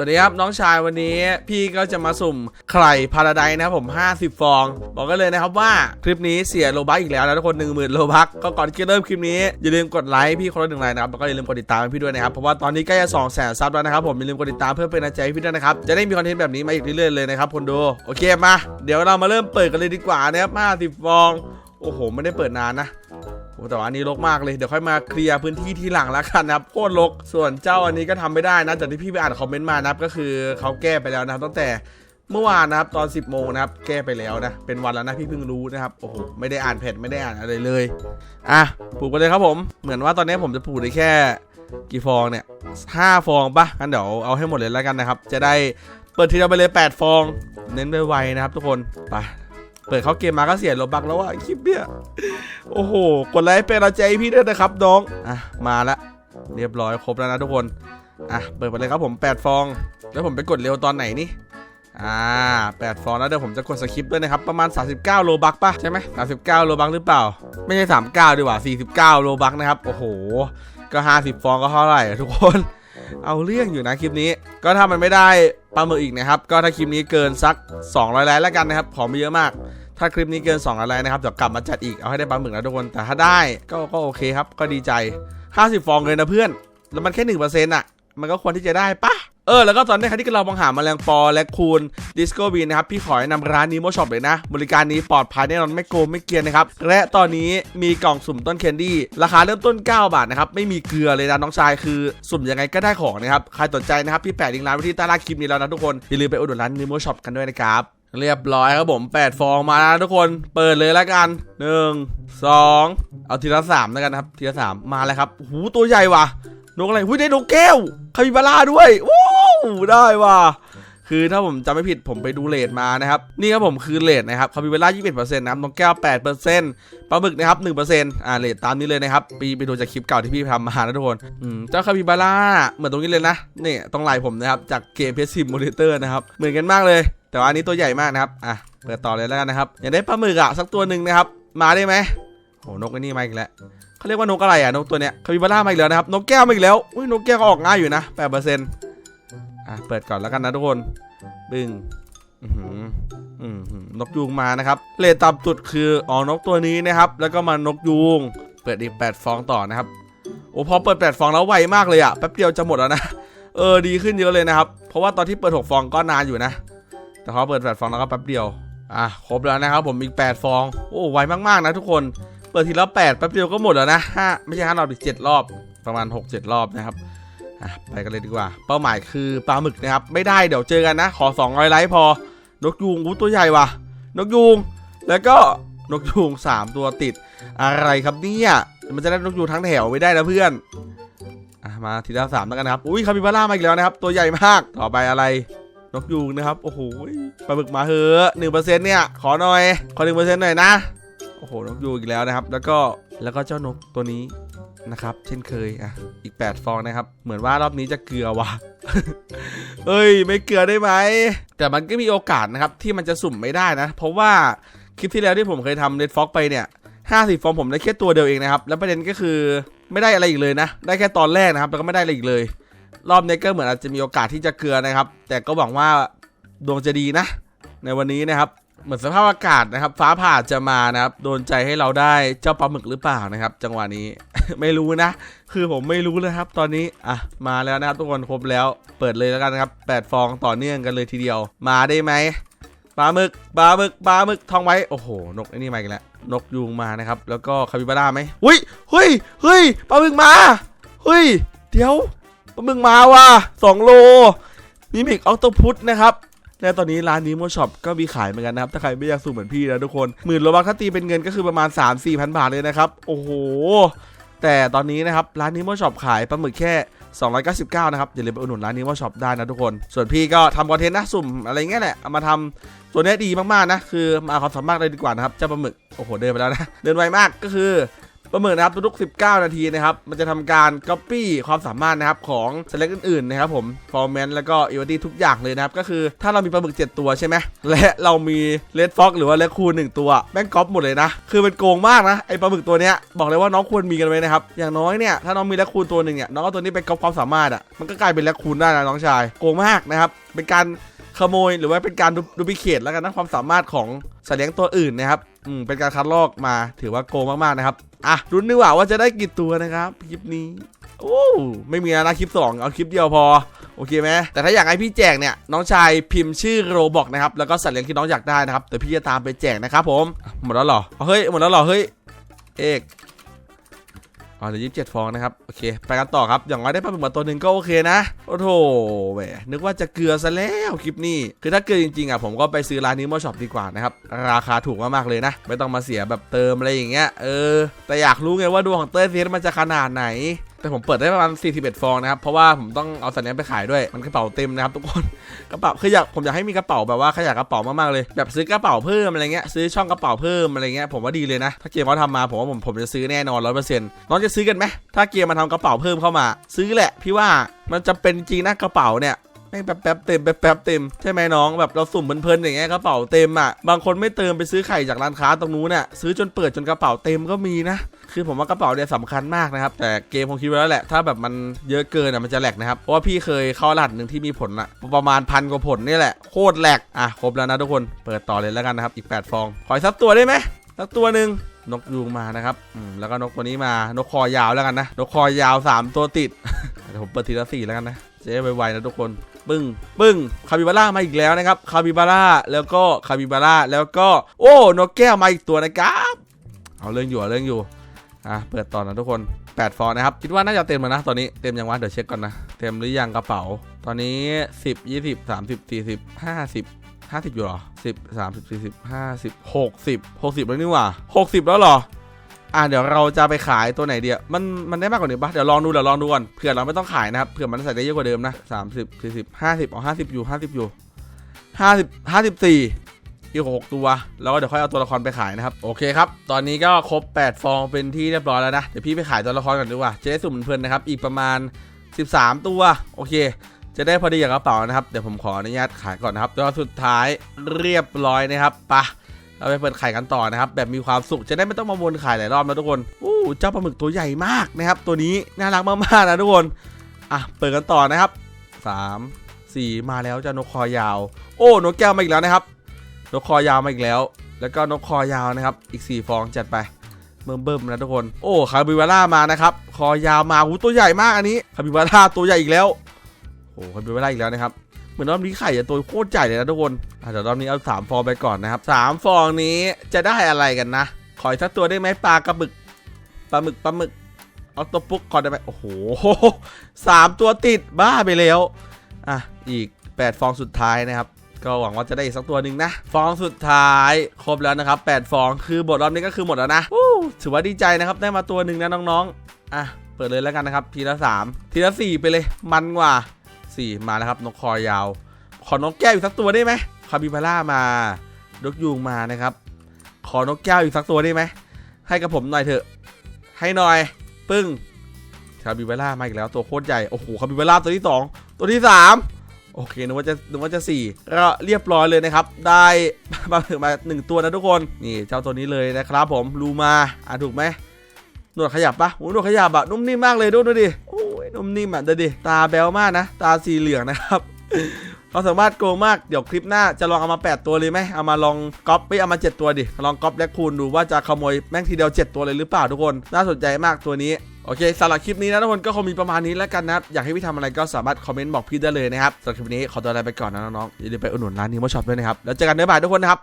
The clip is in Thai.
สวัสดีครับน้องชายวันนี้พี่ก็จะมาสุ่มไข่พาราไดนะครับผม 50 ฟอง บอกกันเลยนะครับว่าคลิปนี้เสียโลบักอีกแล้วนะทุกคน 1 0,000 โลบักก็ก่อนที่จะเริ่มคลิปนี้ อย่าลืมกดไลค์พี่คนละหนึ่งไลค์นะครับแล้วก็อย่าลืมกดติดตามพี่ด้วยนะครับ เพราะว่าตอนนี้ใกล้จะ2 0 0 0 0 0ซับแล้วนะครับผมอย่าลืมกดติดตามเพื่อเป็นกำลังใจให้พี่ด้วยนะครับจะได้มีคอนเทนต์แบบนี้มาอีกเรื่อยๆเลยนะครับคนดูโอเคมา เดี๋ยวเรามาเริ่มเปิดกันเลยดีกว่านะครับ50 ฟองโอ้โหไม่ได้เปิดนานนะ โอ้แต่ว่าอันนี้รกมากเลย เดี๋ยวค่อยมาเคลียร์พื้นที่ทีหลังแล้วกันนะครับโคตรรกส่วนเจ้าอันนี้ก็ทำไม่ได้นะ จากที่พี่ไปอ่านคอมเมนต์มานะครับ ก็คือเขาแก้ไปแล้วนะครับตั้งแต่เมื่อวานนะครับตอน 10 โมงนะครับ แก้ไปแล้วนะ เป็นวันแล้วนะพี่เพิ่งรู้นะครับ โอ้โห ไม่ได้อ่านแผ่นไม่ได้อ่านอะไรเลย อะปลูกไปเลยครับผม เหมือนว่าตอนนี้ผมจะปลูกได้แค่กี่ฟองเนี่ยห้าฟองปะงั้นเดี๋ยวเอาให้หมดเลยแล้วกันนะครับ จะได้เปิดทีเดียวไปเลย 8 ฟอง เน้นไวๆนะครับ ทุกคน ไป เปิดเข้าเกมมาก็เสียโลบักแล้วอะคลิปเนี่ยโอ้โห กดไลค์เป็นกำลังใจพี่ด้วยนะครับน้องอะมาละเรียบร้อยครบแล้วนะทุกคนอะเปิดไปเลยครับผม 8 ฟอง แล้วผมไปกดเร็วตอนไหนนี่อ่า8ฟองแล้วเดี๋ยวผมจะกดสคริปต์ด้วยนะครับ ประมาณ 39 โลบักป่ะ ใช่ไหม39 โลบักหรือเปล่า ไม่ใช่ 39 ดีกว่า 49 โลบักนะครับ โอ้โห ก็ 50 ฟองก็เท่าไหร่ทุกคน เอาเรื่องอยู่นะคลิปนี้ ก็ถ้ามันไม่ได้ปลาหมึกอีกนะครับ ก็ถ้าคลิปนี้เกินสัก 200ไลค์แล้วกันนะครับ ขอไม่เยอะมาก ถ้าคลิปนี้เกิน2อะไรนะครับเดี๋ยวกลับมาจัดอีกเอาให้ได้ปลาหมึกนะทุกคนแต่ถ้าได้ก็ก็โอเคครับ ก็ดีใจ 50 ฟองเลยนะเพื่อน แล้วมันแค่หนึ่งเปอร์เซ็นต์อะ มันก็ควรที่จะได้ปะเออแล้วก็ตอนนี้ใครที่กำลังมองหาแมลงปอและคูณดิสโกบีนะครับพี่ขอแนะนำร้านนีโมช็อปเลยนะ บริการนี้ปลอดภัยแน่นอนไม่โกงไม่เกียนนะครับ และตอนนี้มีกล่องสุ่มต้นแคนดี้ราคาเริ่มต้น 9 บาทนะครับ ไม่มีเกลือเลยนะน้องชายคือสุ่มยังไงก็ได้ของนะครับ ใครสนใจนะครับ พี่แปะลิงก์ร้านไว้ที่ใต้ล่างคลิปนี้แล้วนะทุกคนอย่าลืมไปอุดหนุนร้านนีโมช็อปกันด้วยนะครับ เรียบร้อยครับผม8ฟองมาแล้วทุกคนเปิดเลยแล้วกัน1 2 เอาทีละสามแล้วกันครับทีละสามมาแล้วครับหูตัวใหญ่ว่ะนกอะไรหุ้ยได้นกแก้วคาปิบาร่าด้วยว้าวได้ว่ะคือถ้าผมจำไม่ผิดผมไปดูเลทมานะครับ นี่ครับผมคือเลทนะครับคาปิบาร่า21%นะครับนกแก้ว 8%ปลาหมึกนะครับ1%อ่าเลทตามนี้เลยนะครับไปไปดูจากคลิปเก่าที่พี่ทำมานะทุกคนอืมเจ้าคาปิบาร่าเหมือนตรงนี้เลยนะนี่ต้องไล่ผมนะครับจากเกมเพสซิมโมนิเตอร์นะครับเหมือนกันมากเลย แต่ว่าอันนี้ตัวใหญ่มากนะครับ อะ เปิดต่อเลยแล้วกันนะครับ อยากได้ปลาหมึกอะสักตัวหนึ่งนะครับ มาได้ไหมโอ้นกไอ้นี่มาอีกแล้วเขาเรียกว่านกอะไรอะ นกตัวเนี้ยคาปิบาร่ามาอีกแล้วนะครับ นกแก้วมาอีกแล้ว อุ้ย นกแก้วก็ออกง่ายอยู่นะแปดเปอร์เซ็นต์อะ เปิดก่อนแล้วกันนะทุกคน บึ้งอือหืออือหือนกยูงมานะครับ เลทต่ำสุดคืออ๋อนกตัวนี้นะครับ แล้วก็มานกยูง เปิดอีก8ฟองต่อนะครับ โอ้พอเปิด8ฟองแล้วไวมากเลยอะแป๊บเดียวจะหมดแล้วนะ เออ ดีขึ้นเยอะเลยนะครับ เพราะว่าตอนที่เปิด6ฟองก็นานอยู่นะ แต่พอเปิด8ฟองแล้วก็แป๊บเดียว อะครบแล้วนะครับผมอีก8ฟอง โอ้ไวมากๆนะทุกคน เปิดทีละ8แป๊บเดียวก็หมดแล้วนะห้าไม่ใช่ห้ารอบอีก7รอบประมาณ6-7รอบนะครับอะไปกันเลยดีกว่า เป้าหมายคือปลาหมึกนะครับ ไม่ได้เดี๋ยวเจอกันนะ ขอ200ไลค์พอ นกยูงอู้ตัวใหญ่ว่ะ นกยูง แล้วก็นกยูง 3 ตัวติด อะไรครับเนี่ยมันจะได้นกยูงทั้งแถวไม่ได้นะเพื่อนอะมาทีละสามแล้วกันนะครับ อุ้ยคาปิบาร่ามาอีกแล้วนะครับ ตัวใหญ่มาก ต่อไปอะไร นกยูงนะครับ โอ้โหปลาหมึกมาเหอะหนึ่งเปอร์เซ็นต์เนี่ย ขอหน่อย ขอหนึ่งเปอร์เซ็นต์หน่อยนะ โอ้โห นกยูงอีกแล้วนะครับ แล้วก็ แล้วก็เจ้านกตัวนี้นะครับ เช่นเคย อะ อีก 8 ฟองนะครับ เหมือนว่ารอบนี้จะเกลือว่ะเอ้ย ไม่เกลือได้ไหม แต่มันก็มีโอกาสนะครับ ที่มันจะสุ่มไม่ได้นะ เพราะว่าคลิปที่แล้วที่ผมเคยทำเ e ดฟ็อกไปเนี่ย50ฟองผมได้แค่ตัวเดียวเองนะครับ แล้วประเด็นก็คือไม่ได้อะไรอีกเลยนะ ได้แค่ตอนแรกนะครับ แล้วก็ไม่ได้อะไรอีกเลย รอบนี้ก็เหมือนอาจจะมีโอกาสที่จะเกลือนะครับ แต่ก็หวังว่าดวงจะดีนะ ในวันนี้นะครับ เหมือนสภาพอากาศนะครับ ฟ้าผ่าจะมานะครับ โดนใจให้เราได้เจ้าปลาหมึกหรือเปล่านะครับ จังหวะนี้ ไม่รู้นะ คือผมไม่รู้เลยครับ ตอนนี้อะมาแล้วนะครับทุกคนครบแล้ว เปิดเลยแล้วกันนะครับ8ฟองต่อเนื่องกันเลยทีเดียว มาได้ไหมปลาหมึกปลาหมึกปลาหมึกท่องไว้โอ้โห นกไอ้นี่มาอีกแล้วนกยูงมานะครับ แล้วก็คาปิบาร่าไหมหุ้ยเฮ้ยเฮ้ยปลาหมึกมาเฮ้ยเดี๋ยว มึกมาว่ะสองโลมีมิกออโตพุตนะครับและตอนนี้ร้านนี้โมช็อปก็มีขายเหมือนกันนะครับ ถ้าใครไม่อยากสูงเหมือนพี่นะทุกคนหมื่นโลบักถ้าตีเป็นเงินก็คือประมาณ 3 4 0 0 0 บาทเลยนะครับ โอ้โห แต่ตอนนี้นะครับ ร้านนี้โมช็อปขายปลาหมึกแค่ 299 นะครับ อย่าลืมไปอุดหนุนร้านนี้โมช็อปได้นะทุกคน ส่วนพี่ก็ทำคอนเทนต์นะสุ่มอะไรเงี้ยแหละเอามาทำตัวเนี้ดีมากๆนะ คือมาเอาความสามารถเลยดีกว่านะครับเจ้าปลาหมึกโอ้โหเดินไปแล้วนะเดินไวมากก็คือ ปลาหมึกนะครับทุกๆ 19 นาทีนะครับ มันจะทำการ Copy ความสามารถนะครับของสเล็กอื่นๆนะครับผมฟอร์แมนแล้วก็อีว t ตี้ทุกอย่างเลยนะครับ ก็คือถ้าเรามีปลาหมึก 7 ตัวใช่ไหม และเรามีเลดฟ็อกหรือว่าเลดคูหนึ่งตัวแม่งก๊อปหมดเลยนะ คือมันโกงมากนะไอปลาหมึกตัวเนี้ยบอกเลยว่าน้องควรมีกันไว้นะครับ อย่างน้อยเนี่ยถ้าน้องมีเลดคูตัวหนึ่งเนี่ยน้องเอาตัวนี้ไปก๊อปความสามารถอะมันก็กลายเป็นเลดคูได้นะน้องชายโกงมากนะครับเป็นการขโมยหรือว่าเป็นการดูพิเคทแล้วกันนะความสามารถของสัตว์เลี้ยงตัวอื่นนะครับอืมเป็นการคัดลอกมาถือว่าโกงมากๆนะครับ อะรุ้นดีกว่าว่าจะได้กี่ตัวนะครับคลิปนี้โอ้ไม่มีแล้วนะคลิป 2 เอาคลิปเดียวพอ โอเคไหมแต่ถ้าอยากให้พี่แจกเนี่ย น้องชายพิมพ์ชื่อโรบอกนะครับ แล้วก็สัตว์เลี้ยงที่น้องอยากได้นะครับ แต่พี่จะตามไปแจกนะครับผม หมดแล้วเหรอเอาเฮ้ย หมดแล้วเหรอ เฮ้ย เอก อ๋อเหลือยี่สิบเจ็ดฟองนะครับ โอเค ไปกันต่อครับ อย่างน้อยได้ปลาหมึกมาตัวหนึ่งก็โอเคนะ โอ้โถแหมนึกว่าจะเกลือซะแล้วคลิปนี้ คือถ้าเกลือจริงๆอะผมก็ไปซื้อร้านนี้มาช็อปดีกว่านะครับ ราคาถูกมากๆเลยนะ ไม่ต้องมาเสียแบบเติมอะไรอย่างเงี้ย เออ แต่อยากรู้ไงว่าดวงของเต้ยเซียมันจะขนาดไหน แต่ผมเปิดได้ประมาณ 41 ฟองนะครับ เพราะว่าผมต้องเอาสัญญาณไปขายด้วย มันกระเป๋าเต็มนะครับทุกคน กระเป๋า คืออยาก ผมอยากให้มีกระเป๋าแบบว่าขยายกระเป๋ามากๆเลย แบบซื้อกระเป๋าเพิ่มอะไรเงี้ย ซื้อช่องกระเป๋าเพิ่มอะไรเงี้ย ผมว่าดีเลยนะ ถ้าเกมเขาทำมาผมว่าผมผมจะซื้อแน่นอนร้อยเปอร์เซ็นต์น้องจะซื้อกันไหมถ้าเกมมาทำกระเป๋าเพิ่มเข้ามา ซื้อแหละ พี่ว่า มันจะเป็นจริงนะกระเป๋าเนี่ย แม่งแป๊บแป๊บเต็มแป๊บแป๊บเต็มใช่ไหมน้องแบบเราสุ่มเพลินๆอย่างเงี้ยกระเป๋าเต็มอะบางคนไม่เติมไปซื้อไข่จากร้านค้าตรงนู้นน่ะซื้อจนเปิดจนกระเป๋าเต็มก็มีนะคือผมว่ากระเป๋าเนี่ยสำคัญมากนะครับแต่เกมคงคิดไว้แล้วแหละถ้าแบบมันเยอะเกินอะมันจะแหลกนะครับเพราะว่าพี่เคยเข้ารหัสหนึ่งที่มีผลอะประมาณพันกว่าผลนี่แหละโคตรแหลกอะครบแล้วนะทุกคนเปิดต่อเลยแล้วกันนะครับอีก 8 ฟองขออีกสักตัวได้ไหมสักตัวหนึ่งนกยูงมานะครับอืมแล้วก็นกตัวนี้มานกคอยาวแล้วกันนะนกคอยาว 3 ตัวติดเดี๋ยวผมเปิดทีละสี่แล้วกันนะจะได้ไวๆนะทุกคน ปึ้งปึ้งคาบิบาร่ามาอีกแล้วนะครับคาบิบาร่าแล้วก็คาบิบาร่าแล้วก็โอ้นกแก้วมาอีกตัวนะครับเอาเรื่องอยู่เอาเรื่องอยู่อะเปิดต่อนะทุกคน8ฟองนะครับคิดว่าน่าจะเต็มแล้วนะตอนนี้เต็มยังวะเดี๋ยวเช็คก่อนนะเต็มหรือยังกระเป๋า ตอนนี้ 10 20 30 40 50 50 อยู่หรอ 10 30 40 50 60 60 แล้วนี่หว่า 60 แล้วหรอ อะเดี๋ยวเราจะไปขายตัวไหนเดียวมันมันได้มากกว่านี้ปะเดี๋ยวลองดูเดี๋ยวลองดูก่อนเผื่อเราไม่ต้องขายนะครับเผื่อมันใส่ได้เยอะกว่าเดิมนะสามสิบสี่สิบห้าสิบอ๋อห้าสิบอยู่ห้าสิบอยู่ห้าสิบห้าสิบสี่อีกหกตัว แล้วก็เดี๋ยวค่อยเอาตัวละครไปขายนะครับ โอเคครับ ตอนนี้ก็ครบ 8 ฟองเป็นที่เรียบร้อยแล้วนะ เดี๋ยวพี่ไปขายตัวละครก่อนดีกว่า จะได้สุ่มเพลินนะครับ อีกประมาณ 13 ตัว โอเค จะได้พอดีกับกระเป๋านะครับ เดี๋ยวผมขออนุญาตขายก่อนนะครับ ตัวสุดท้ายเรียบร้อยนะครับไปะ เราไปเปิดไข่กันต่อนะครับ แบบมีความสุขจะได้ไม่ต้องมาวนไข่หลายรอบนะทุกคนอู้เจ้าปลาหมึกตัวใหญ่มากนะครับ ตัวนี้น่ารักมากๆนะทุกคนอะเปิดกันต่อนะครับสามสี่มาแล้วเจ้านกคอยาว โอ้นกแก้วมาอีกแล้วนะครับ นกคอยาวมาอีกแล้ว แล้วก็นกคอยาวนะครับ อีก 4 ฟองจัดไปเบิ่มเบิ่มๆนะทุกคนโอ้คาบิบาร่ามานะครับคอยาวมาหูตัวใหญ่มากอันนี้คาบิบาร่าตัวใหญ่อีกแล้วโอ้คาบิบาร่าอีกแล้วนะครับ มือนรอบนี้ไข่จะตัวโคตรใหญ่เลยนะทุกคนอะเดี๋ยวรอบนี้เอาสามฟองไปก่อนนะครับสามฟองนี้จะได้อะไรกันนะ ขออีกสักตัวได้ไหมปลากระบึกปลาหมึกปลาหมึก เอาตัวปุ๊กก่อนได้ไหมโอ้โหสามตัวติดบ้าไปแล้ว อะ อีก 8 ฟองสุดท้ายนะครับ ก็หวังว่าจะได้อีกสักตัวหนึ่งนะ ฟองสุดท้าย ครบแล้วนะครับ 8 ฟอง คือบทรอบนี้ก็คือหมดแล้วนะถือว่าดีใจนะครับ ได้มาตัวหนึ่งนะน้องๆ อะ เปิดเลยแล้วกันนะครับ ทีละ 3 ทีละ 4 ไปเลย มันกว่า 4มาแล้วครับนกคอยาว ขอนกแก้วอีกสักตัวได้ไหมคาบิบาร่ามานกยูงมานะครับ ขอนกแก้วอีกสักตัวได้ไหมให้กับผมหน่อยเถอะ ให้หน่อย ปึ้งคาบิบาร่ามาอีกแล้วตัวโคตรใหญ่โอ้โหคาบิบาร่าตัวที่สองตัวที่สามโอเคนึกว่าจะนึกว่าจะสี่ก็เรียบร้อยเลยนะครับ ได้มาถึงมาหนึ่งตัวนะทุกคนนี่เจ้าตัวนี้เลยนะครับผมรูมาอะถูกไหมหนวดขยับปะโอ้หนวดขยับอะนุ่มนิ่มมากเลยดูดูดิโอ้ นุ่มนิ่มอะดูดิตาแบวมากนะ ตาสีเหลืองนะครับเขาสามารถโกงมาก เดี๋ยวคลิปหน้าจะลองเอามา 8 ตัวเลยไหมเอามาลองก๊อปไปเอามา 7 ตัวดิ ลองก๊อปและคูณดูว่าจะขโมยแม่งทีเดียว 7 ตัวเลยหรือเปล่าทุกคน น่าสนใจมากตัวนี้ โอเคสำหรับคลิปนี้นะทุกคนก็คงมีประมาณนี้แล้วกันนะอยากให้พี่ทำอะไรก็สามารถคอมเมนต์บอกพี่ได้เลยนะครับสำหรับคลิปนี้ขอตัวลาไปก่อนนะน้องๆอย่าลืมไปอุดหนุนร้านนี้มาช็อปด้วยนะครับแล้วเจอกันบ๊ายบายทุกคนนะครับ